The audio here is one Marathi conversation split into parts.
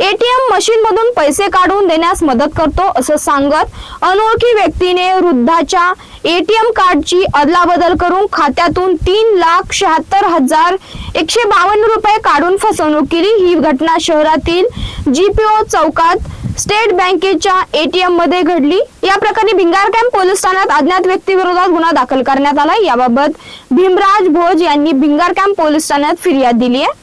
एटीएम मशीन मधून पैसे काढून देण्यास मदत करतो असं सांगत अनोळखी व्यक्तीने वृद्धाच्या एटीएम कार्डची अदलाबदल करून खात्यातून तीन लाख शहात्तर हजार एकशे बावन्न रुपये काढून फसवणूक केली. ही घटना शहरातील जीपीओ चौकात स्टेट बँकेच्या एटीएममध्ये घडली. या प्रकरणी भिंगार कॅम्प पोलीस ठाण्यात अज्ञात व्यक्तीविरोधात गुन्हा दाखल करण्यात आला. याबाबत भीमराज भोज यांनी भिंगार कॅम्प पोलीस ठाण्यात फिर्याद दिली आहे.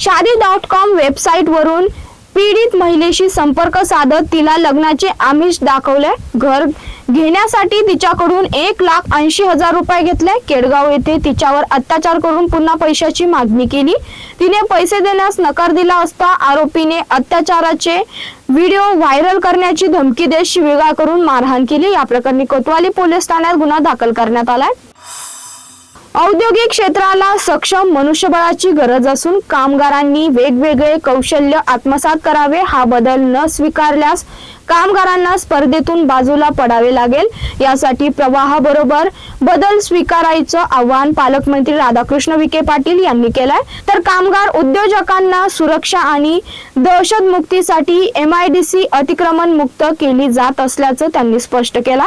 शादी डॉट कॉम वेबसाईट वरून पीडित महिलेशी संपर्क साधत तिला लग्नाचे आमिष दाखवले. घर घेण्यासाठी तिच्याकडून एक लाख ऐंशी हजार रुपये घेतले. केडगाव येथे तिच्यावर अत्याचार करून पुन्हा पैशाची मागणी केली. तिने पैसे देण्यास नकार दिला असता आरोपीने अत्याचाराचे व्हिडिओ व्हायरल करण्याची धमकी देत शिवीगाळ करून मारहाण केली. या प्रकरणी कोतवाली पोलीस ठाण्यात गुन्हा दाखल करण्यात आलाय. औद्योगिक क्षेत्राला सक्षम मनुष्यबळाची गरज असून कामगारांनी वेगवेगळे कौशल्य आत्मसात करावे हा बदल न स्वीकारल्यास कामगारांना स्पर्धेतून बाजूला पडावे लागेल. यासाठी प्रवाहाबरोबर बदल स्वीकारायचं आवाहन पालकमंत्री राधाकृष्ण विखे पाटील यांनी केलंय. तर कामगार उद्योजकांना सुरक्षा आणि दहशतमुक्तीसाठी सी अतिक्रमण मुक्त केली जात असल्याचं त्यांनी स्पष्ट केलं.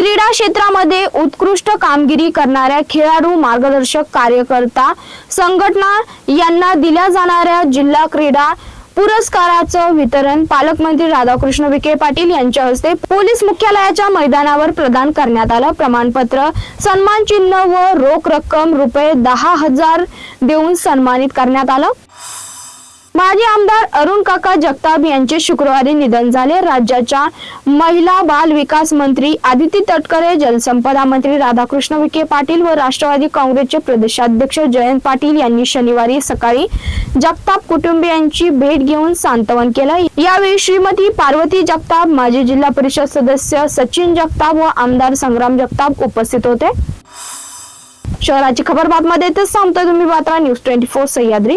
क्रीडा क्षेत्रामध्ये उत्कृष्ट कामगिरी करणाऱ्या खेळाडू मार्गदर्शक कार्यकर्ता संघटना यांना दिल्या जाणाऱ्या जिल्हा क्रीडा पुरस्काराचं वितरण पालकमंत्री राधाकृष्ण विखे पाटील यांच्या हस्ते पोलीस मुख्यालयाच्या मैदानावर प्रदान करण्यात आलं. प्रमाणपत्र सन्मान चिन्ह व रोख रक्कम रुपये दहा हजार देऊन सन्मानित करण्यात आलं. माजी आमदार अरुण काका जगताप यांचे शुक्रवारी निधन झाले. राज्याच्या महिला बाल विकास मंत्री आदिती तटकरे जलसंपदा मंत्री राधाकृष्ण विखे पाटील व राष्ट्रवादी काँग्रेसचे प्रदेशाध्यक्ष जयंत पाटील यांनी शनिवारी सकाळी जगताप कुटुंबियांची भेट घेऊन सांत्वन केलं. यावेळी श्रीमती पार्वती जगताप माजी जिल्हा परिषद सदस्य सचिन जगताप व आमदार संग्राम जगताप उपस्थित होते. शहराची खबर बातमध्ये तर सांगतोय तुम्ही बात्रा न्यूज ट्वेंटी फोर सह्याद्री.